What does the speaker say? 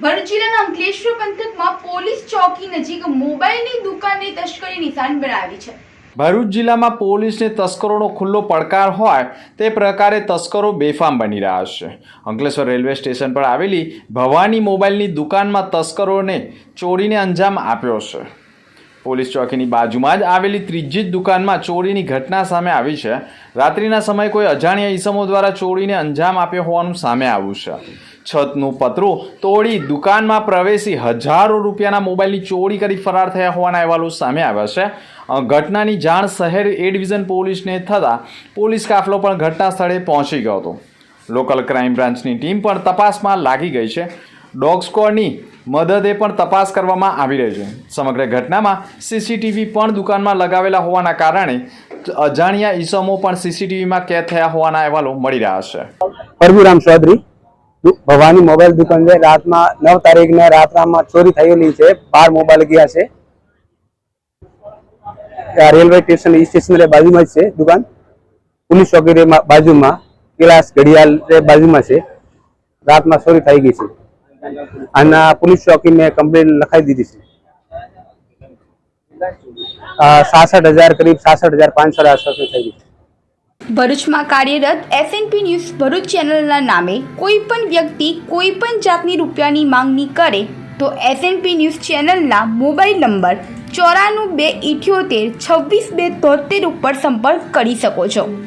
ભરૂચ જિલ્લાના અંકલેશ્વર પોલીસ ચોકી નજીક મોબાઈલની દુકાનને તસ્કરી ભરૂચ જિલ્લામાં પોલીસને તસ્કરોનો ખુલ્લો પડકાર હોય તે પ્રકારે તસ્કરો બેફામ બની રહ્યા છે. અંકલેશ્વર રેલવે સ્ટેશન પર આવેલી ભવાની મોબાઈલની દુકાનમાં તસ્કરોને ચોરીને અંજામ આપ્યો છે. પોલીસ ચોકીની બાજુમાં જ આવેલી ત્રીજી જ દુકાનમાં ચોરીની ઘટના સામે આવી છે. રાત્રિના સમયે કોઈ અજાણ્યા ઈસમો દ્વારા ચોરીને અંજામ આપ્યો હોવાનું સામે આવ્યું છે. છતનું પતરું તોડી દુકાનમાં પ્રવેશી હજારો રૂપિયાના મોબાઈલની ચોરી કરી ફરાર થયા હોવાના અહેવાલો સામે આવ્યા છે. ઘટનાની જાણ શહેર એ ડિવિઝન પોલીસને થતાં પોલીસ કાફલો પણ ઘટના સ્થળે પહોંચી ગયો હતો. લોકલ ક્રાઇમ બ્રાન્ચની ટીમ પણ તપાસમાં લાગી ગઈ છે. ડોગ સ્કોડની મદદે પણ તપાસ કરવામાં આવી રહી છે. સમગ્ર ઘટનામાં સીસીટીવી પણ દુકાનમાં લગાવેલા હોવાના કારણે અજાણ્યા ઈસમો પણ સીસીટીવીમાં કેદ થયા હોવાના અહેવાલો મળી રહ્યા છે. પરભુરામ ચૌધરી, ભવાની મોબાઈલ દુકાન છે. રાતમાં નવ તારીખને રાતરામાં ચોરી થયેલી છે. બાર મોબાઈલ ગયા છે. રેલવે સ્ટેશન સ્ટેશન બાજુમાં જ છે દુકાન. પોલીસ ચોકી બાજુમાં, કેલાસ ઘડિયાળ બાજુમાં છે. રાતમાં ચોરી થઈ ગઈ છે. અને પોલીસ ચોકી કમ્પ્લેન લખાઈ દીધી છે. સાસઠ હજાર, કરીબ સાસઠ હજાર પાંચસો આસપાસની થઈ ગઈ ભરૂચમાં કાર્યરત એસએનપી ન્યૂઝ ભરૂચ ચેનલના નામે કોઈ પણ વ્યક્તિ કોઈ પણ જાતની રૂપિયાની માંગણી કરે તો એસએનપી ન્યૂઝ ચેનલના મોબાઈલ નંબર ચોરાણું બે ઇઠ્યોતેર છવ્વીસ બે તોતેર ઉપર સંપર્ક કરી શકો છો.